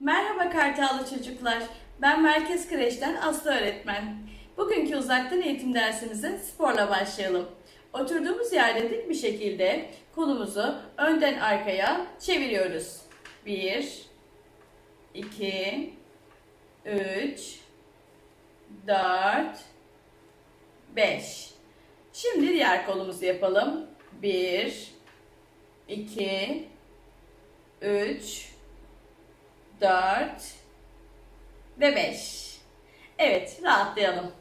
Merhaba Kartallı çocuklar. Ben Merkez Kreş'ten Aslı öğretmen. Bugünkü uzaktan eğitim dersimize sporla başlayalım. Oturduğumuz yerde dik bir şekilde kolumuzu önden arkaya çeviriyoruz. 1 2 3 4 5 Şimdi diğer kolumuzu yapalım. 1 2 3 4 ve 5. Evet, rahatlayalım.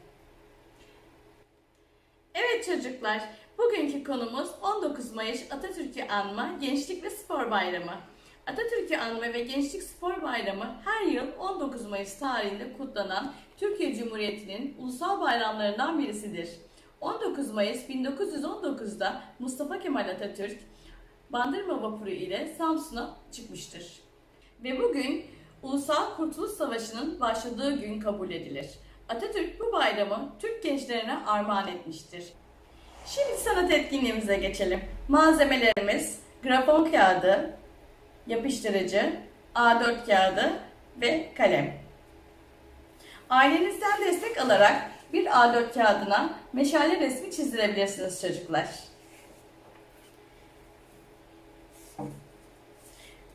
Evet çocuklar, bugünkü konumuz 19 Mayıs Atatürk'ü anma Gençlik ve Spor Bayramı. Atatürk'ü anma ve Gençlik Spor Bayramı her yıl 19 Mayıs tarihinde kutlanan Türkiye Cumhuriyeti'nin ulusal bayramlarından birisidir. 19 Mayıs 1919'da Mustafa Kemal Atatürk Bandırma vapuru ile Samsun'a çıkmıştır. Ve bugün Ulusal Kurtuluş Savaşı'nın başladığı gün kabul edilir. Atatürk bu bayramı Türk gençlerine armağan etmiştir. Şimdi sanat etkinliğimize geçelim. Malzemelerimiz grafon kağıdı, yapıştırıcı, A4 kağıdı ve kalem. Ailenizden destek alarak bir A4 kağıdına meşale resmi çizdirebilirsiniz çocuklar.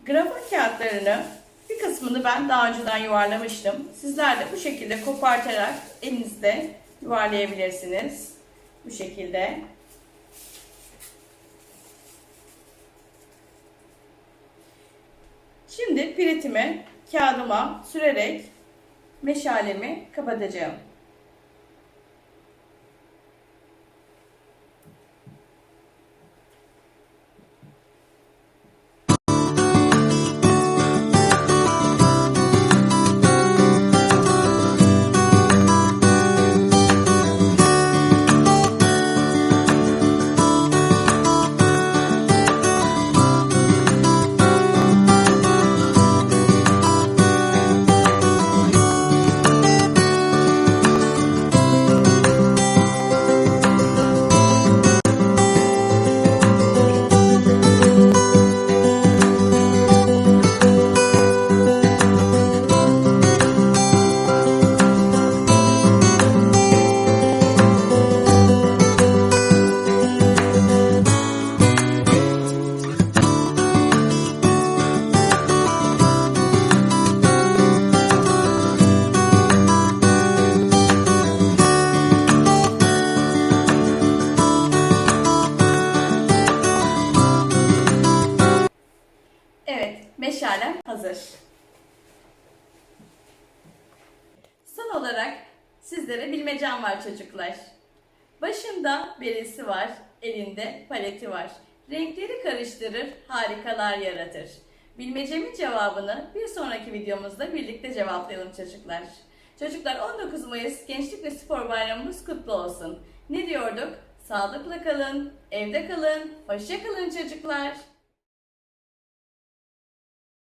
Grafon kağıtlarını bir kısmını ben daha önceden yuvarlamıştım. Sizler de bu şekilde kopartarak elinizde yuvarlayabilirsiniz. Bu şekilde. Şimdi piritimi kağıdıma sürerek meşalemi kapatacağım. Hazır. Son olarak sizlere bilmecem var çocuklar. Başında beresi var, elinde paleti var. Renkleri karıştırır, harikalar yaratır. Bilmecemin cevabını bir sonraki videomuzda birlikte cevaplayalım çocuklar. Çocuklar 19 Mayıs Gençlik ve Spor Bayramımız kutlu olsun. Ne diyorduk? Sağlıkla kalın, evde kalın, hoşça kalın çocuklar.